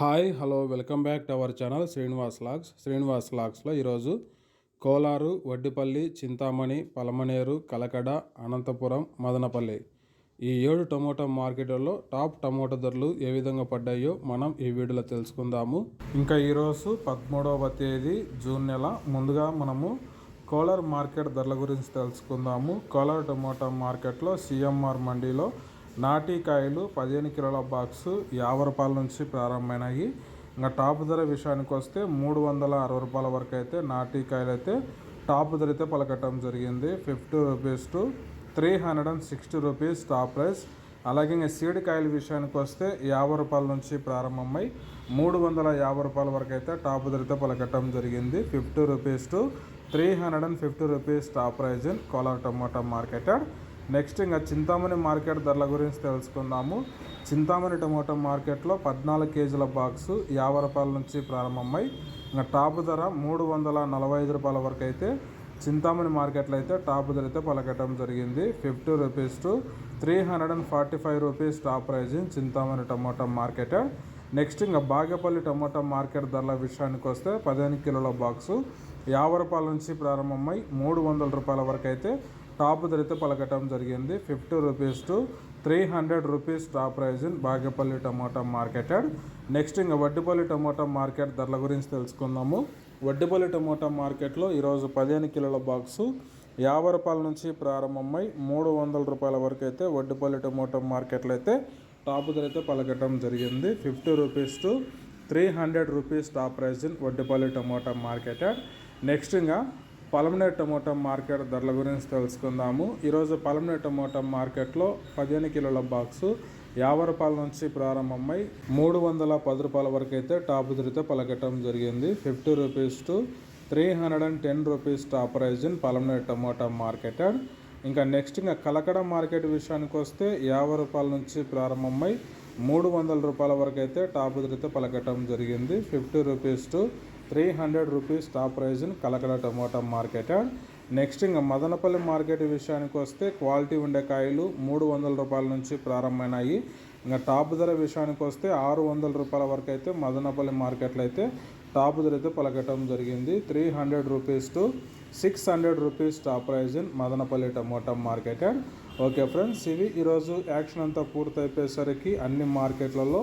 Hi hello welcome back to our channel Srinivas logs. Srinivas లాగ్స్లో ఈరోజు కోలారు వడ్డిపల్లి చింతామణి పలమనేరు కలకడ అనంతపురం మదనపల్లి ఈ ఏడు tomato మార్కెట్లలో టాప్ టమోటా ధరలు ఏ విధంగా పడ్డాయో మనం ఈ వీడియోలో తెలుసుకుందాము. ఇంకా ఈరోజు పదమూడవ తేదీ జూన్ నెల. ముందుగా మనము కోలార్ మార్కెట్ ధరల గురించి తెలుసుకుందాము. కోలార్ టమోటా మార్కెట్లో సిఎంఆర్ మండీలో నాటికాయలు పదిహేను కిలోల బాక్సు యాభై రూపాయల నుంచి ప్రారంభమైనాయి. ఇంకా టాప్ ధర విషయానికి వస్తే మూడు వందల అరవై రూపాయల వరకు అయితే నాటికాయలు అయితే టాప్ ధర అయితే పలకటం జరిగింది. Fifty rupees to three hundred and sixty rupees top price. అలాగే ఇంకా సీడ్ కాయల విషయానికి వస్తే యాభై రూపాయల నుంచి ప్రారంభమై మూడు వందల యాభై రూపాయల వరకు అయితే టాప్ ధరతో పలకటం జరిగింది. Fifty rupees to three hundred and fifty rupees top price in Kolar tomato marketed. Next ఇంకా చింతామణి మార్కెట్ ధరల గురించి తెలుసుకుందాము. చింతామణి టమోటా మార్కెట్లో పద్నాలుగు కేజీల బాక్సు యాభై రూపాయల నుంచి ప్రారంభమై ఇంకా టాప్ ధర మూడు వందల నలభై ఐదు రూపాయల వరకు అయితే చింతామణి మార్కెట్లో అయితే టాప్ ధర అయితే పలకటం జరిగింది. Fifty rupees to three hundred and forty five rupees top price in Chintamani tomato market. Next ఇంకా బాగేపల్లి టమోటా మార్కెట్ ధరల విషయానికి వస్తే పదిహేను కిలోల బాక్సు యాభై రూపాయల నుంచి ప్రారంభమై మూడు వందల రూపాయల వరకు అయితే టాప్ ధరతో పలకటం జరిగింది. Fifty rupees to three hundred rupees top price in Bagepalli tomato marketed. Next ఇంకా వడ్డిపల్లి టమాటా మార్కెట్ ధరల గురించి తెలుసుకుందాము. వడ్డిపల్లి టమాటా మార్కెట్లో ఈరోజు పదిహేను కిలోల బాక్సు యాభై రూపాయల నుంచి ప్రారంభమై మూడు వందల రూపాయల వరకు అయితే వడ్డిపల్లి టమాటా మార్కెట్లో అయితే టాప్ ధర అయితే పలకటం జరిగింది. Fifty rupees to three hundred rupees top price in Vaddipalli tomato marketed. Next ఇంకా పలమనేరు టమోటా మార్కెట్ ధరల గురించి తెలుసుకుందాము. ఈరోజు పలమనేరు టమోటా మార్కెట్లో పదిహేను కిలోల బాక్సు యాభై రూపాయల నుంచి ప్రారంభమై మూడు వందల పది రూపాయల వరకు అయితే టాప్ ధరతో పలకటం జరిగింది. Fifty rupees to three hundred and ten rupees top price in Palamaner tomato market. ఇంకా నెక్స్ట్ ఇంకా కలకడ మార్కెట్ విషయానికి వస్తే యాభై రూపాయల నుంచి ప్రారంభమై మూడు వందల రూపాయల వరకు అయితే టాప్ ధరతో పలకటం జరిగింది. Fifty rupees to three hundred rupees top ప్రైజ్ని Kalakada tomato market. Next ఇంకా మదనపల్లి మార్కెట్ విషయానికి వస్తే క్వాలిటీ ఉండే కాయలు మూడు వందల రూపాయల నుంచి ప్రారంభమైనాయి. ఇంకా టాప్ ధర విషయానికి వస్తే ఆరు వందల రూపాయల వరకు అయితే మదనపల్లి మార్కెట్లో అయితే టాప్ ధర అయితే పలకటం జరిగింది. Three hundred rupees to six hundred rupees top price in Madanapalle tomato market. Okay friends ఇవి ఈరోజు యాక్షన్ అంతా పూర్తయిపోయేసరికి అన్ని మార్కెట్లలో